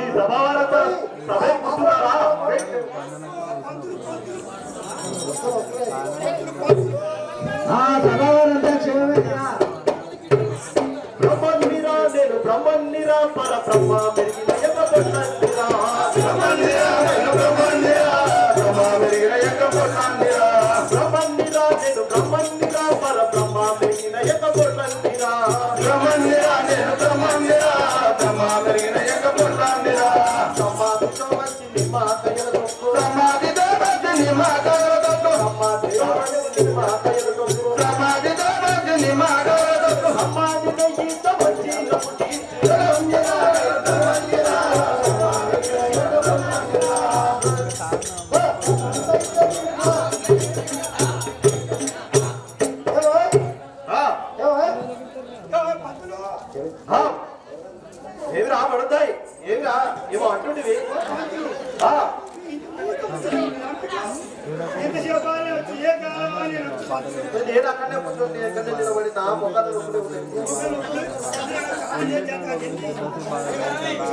ఈ సభావారంత మాత మాత మాత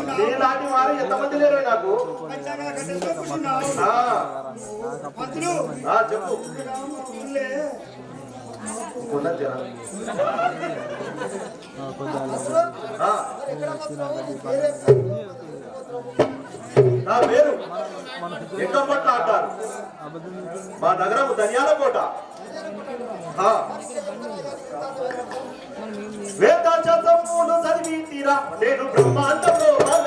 నీలాంటి వారు ఎంతమంది లేరు నాకు చెప్పు నా పేరు ఎక్కడ పట్ల అంటారు. మా నగరం ధన్యాల కోట వేద మూడు చదివి తీరా. నేను బ్రహ్మాండంలో వాళ్ళ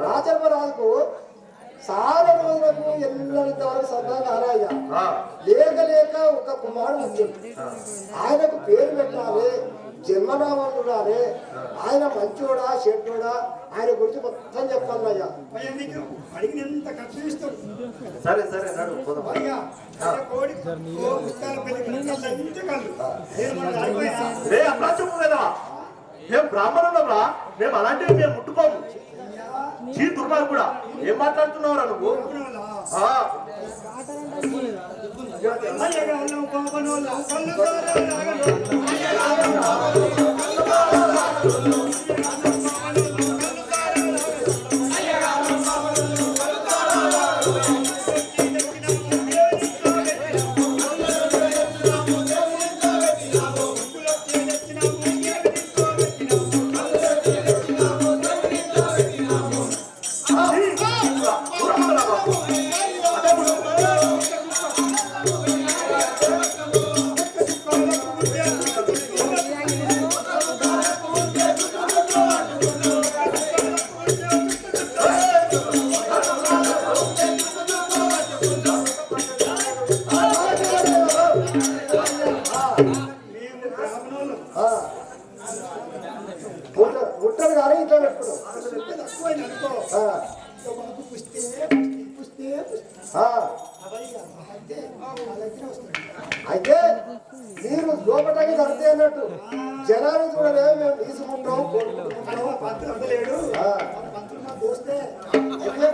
రాజర్మరాజుకు చాలా రోజులకు ఎల్లంత వరకు సదా లేక లేక ఒక కుమారుడు ఉంది ఆయనకు పేరు పెట్టాలి జన్మనామాలు ఉండాలి ఆయన మంచోడా చెడ్డోడా ఆయన గురించి మొత్తం చెప్పాలి అయ్యా సరే సరే కోడి మేము బ్రాహ్మణులరా మేము అలాంటివి మేము ముట్టుకోము. చీ దుర్మార్గుడా కూడా ఏం మాట్లాడుతున్నావురా నువ్వు? ఆ.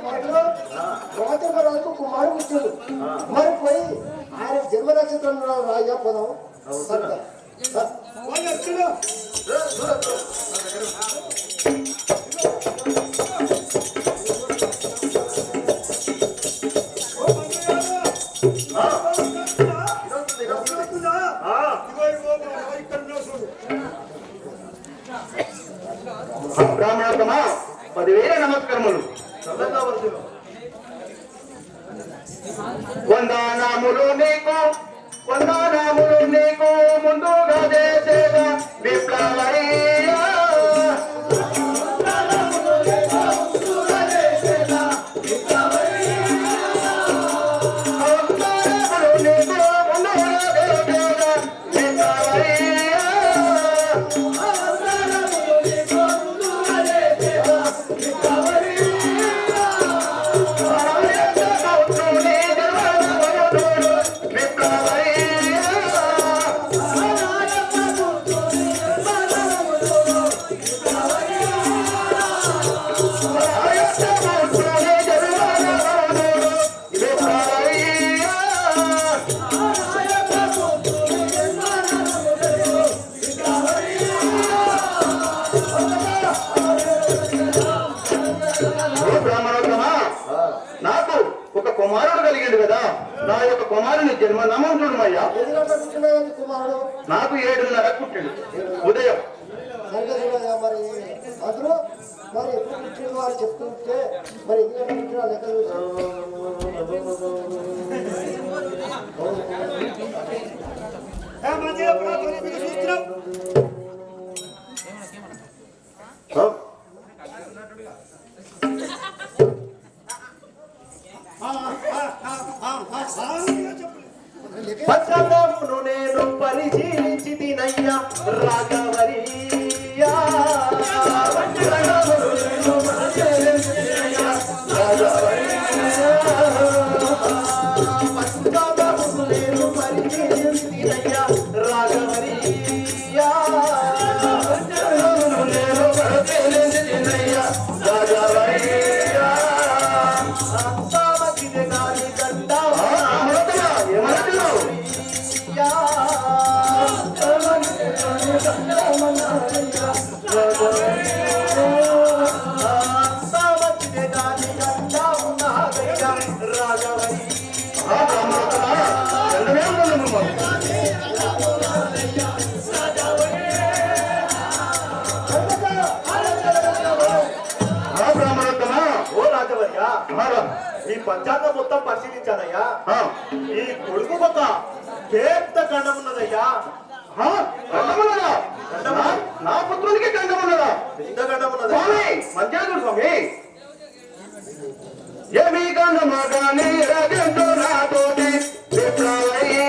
మాటలో రాజు కుమారుడు ఇచ్చాడు మరి పోయి ఆయన జన్మ నక్షత్రంలో రాజా పోదాం. పదివేల నమస్కారములు. వందనాములు నీకు. కుమారుడు కలిగిండు కదా. నా యొక్క కుమారుని జన్మ నామం చూడమయ్యా ఎదురంటే కూర్చున్నాడు కుమారుడు. నాకు ఏడున్నర పుట్టిండు ఉదయం అందులో మరి ఎప్పుడు కూర్చుని వారు చెప్తుంటే మరి ఎందుకంటే కూర్చున్నా లెక్క పచ్చదమును నేను పరిశీలించి తినయ్యా రాఘవరియా ఈ పంచాంగం మొత్తం పరిశీలించానయ్యా. ఈ కొడుకు ఒక పెద్ద గండం ఉన్నదయ్యా? నా- పుత్రునికి గండమున్నదా? పెద్ద గండం ఉన్నది మంత్యాదుడు స్వామి. ఏమి గండమా గాని రజంతో నాతోటి విప్లవయ్యా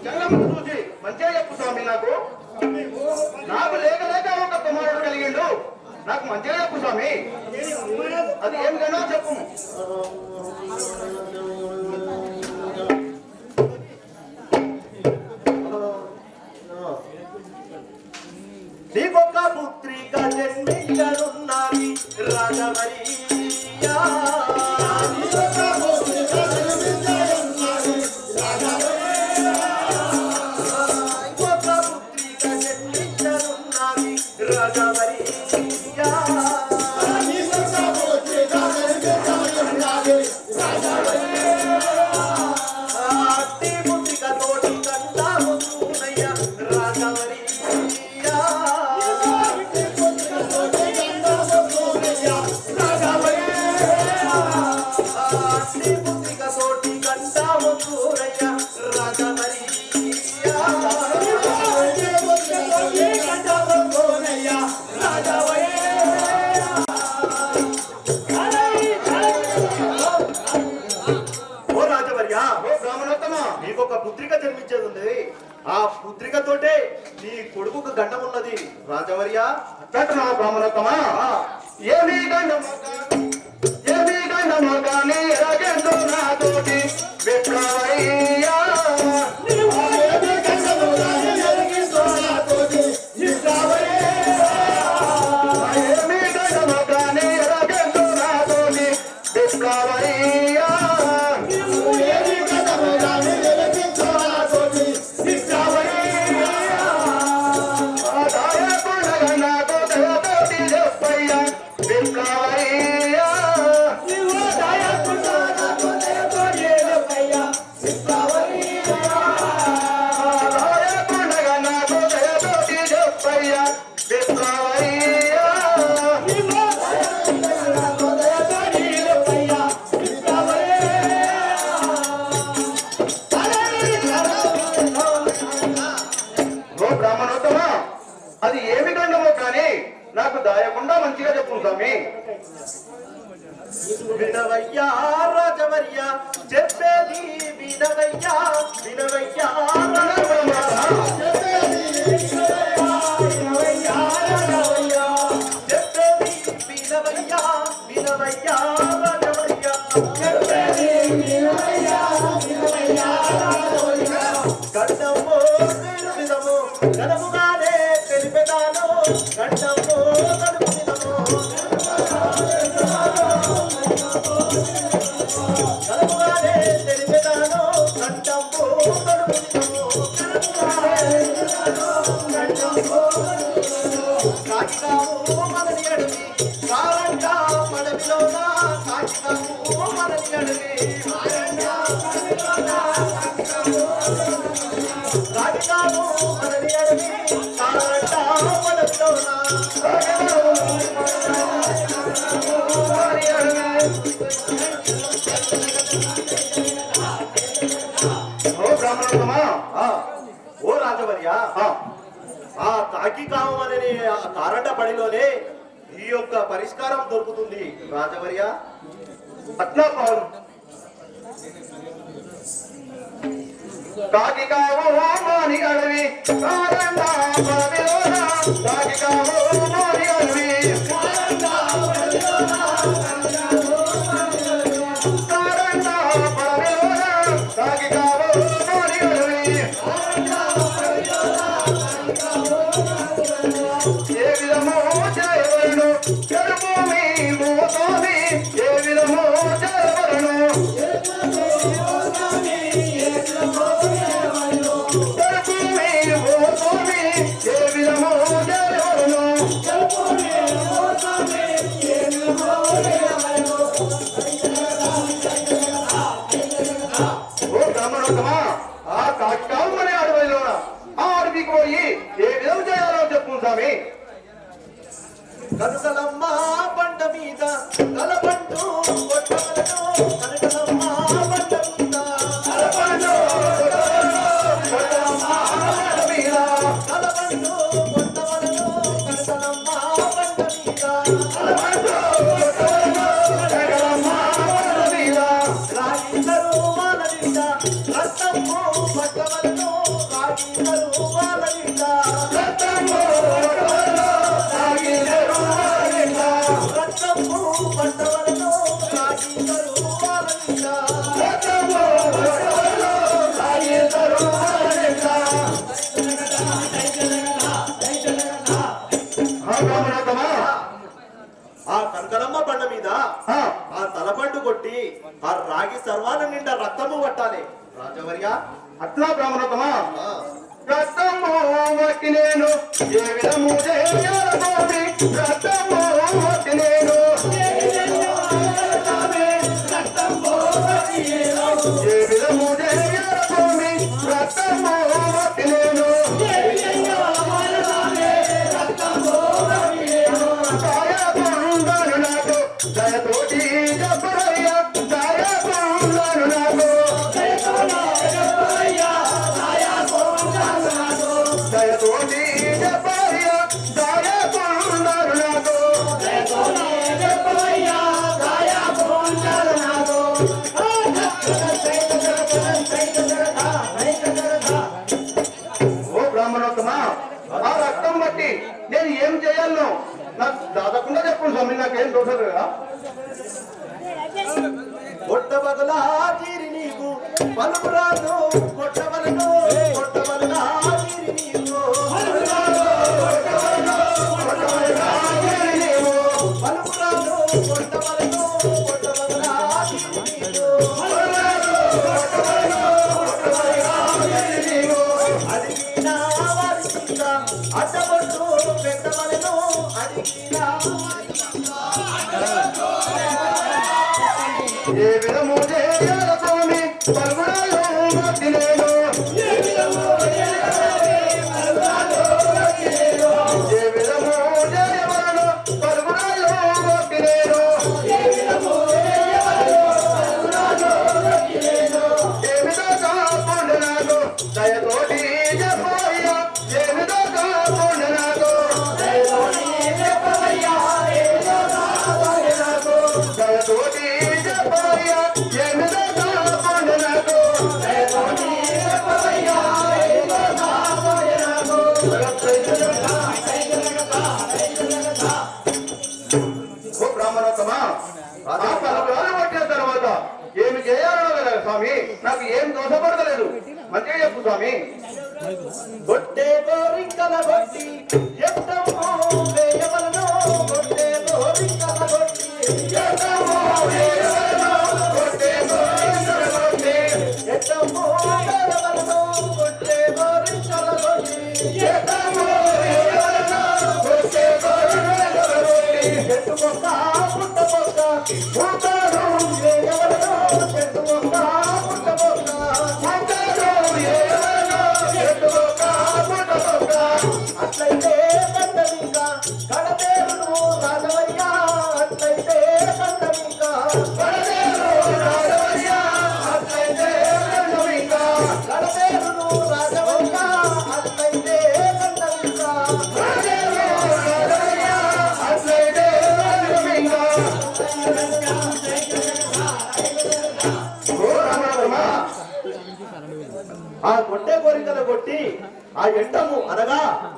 ఆ పంచాంగం చూసి మంచిగా చెప్పు స్వామి నాకు. నాకు లేక లేక ఒక కుమారుడు కలిగిండు. నాకు మంచిగా చెప్పు స్వామి. అది ఏమి కన్నా చెప్పు. నీకొక పుత్రిక జన్మించనున్నది రాజవరియా రాజవరియా దట్ నా బ్రహ్మ ఓ బ్రాహ్మణోత్తమా అది ఏమి గండమో కానీ నాకు దాయకుండా మంచిగా చెప్పు స్వామి. చెప్పేది ఆ తాకి కామం అనే తారట పడిలోనే ఈ యొక్క పరిష్కారం దొరుకుతుంది. రాజవర్య పట్నాపాలు కాకి కామో మాని అడవి కాకి కామో ఉంది ఆ రాగి సర్వాల నిండా రక్తము పట్టాలి రాజవర్య? అట్లా బ్రాహ్మణోత్తమా? రక్తము నేను ఏ విధము రక్తము నేను కొట్టబగలా తీరి నీకు పలుకురాదు బ్రాహ్మణోత్తమా ఆ పలుకురాలు పట్టిన తర్వాత. ఏమి చేయాలో కదా స్వామి. నాకు ఏం దోషపడతలేదు. మంచిగా చెప్పు స్వామి. గొట్టి ఎత్తము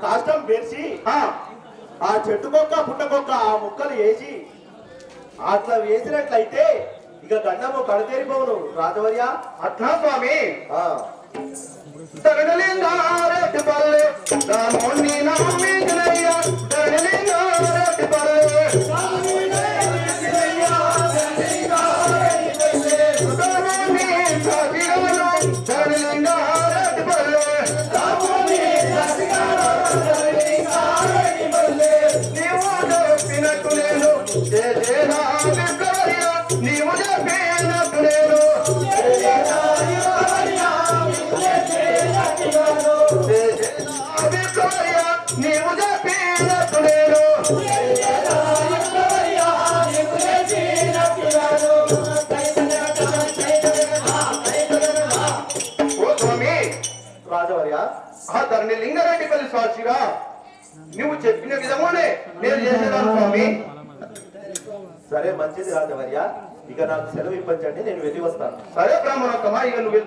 కాష్టం పేర్చి ఆ, చెట్టు మొక్క పుట్ట మొక్క ఆ ముక్కలు వేసి అట్లా వేసినట్లయితే ఇక గండము కడతేరిపోవును. రాజవర్య అట్లా స్వామి. పల్లె నమ్మించినయ్య తరణలింగారెడ్డి సాక్షిగా నువ్వు చెప్పిన విధమునే నేను చేసేదాను స్వామి. సరే మంచిది రాజవర్య ఇక నాకు సెలవు ఇప్పించండి నేను వెళ్ళి వస్తాను. సరే బ్రాహ్మణోత్తమ ఇక నువ్వు.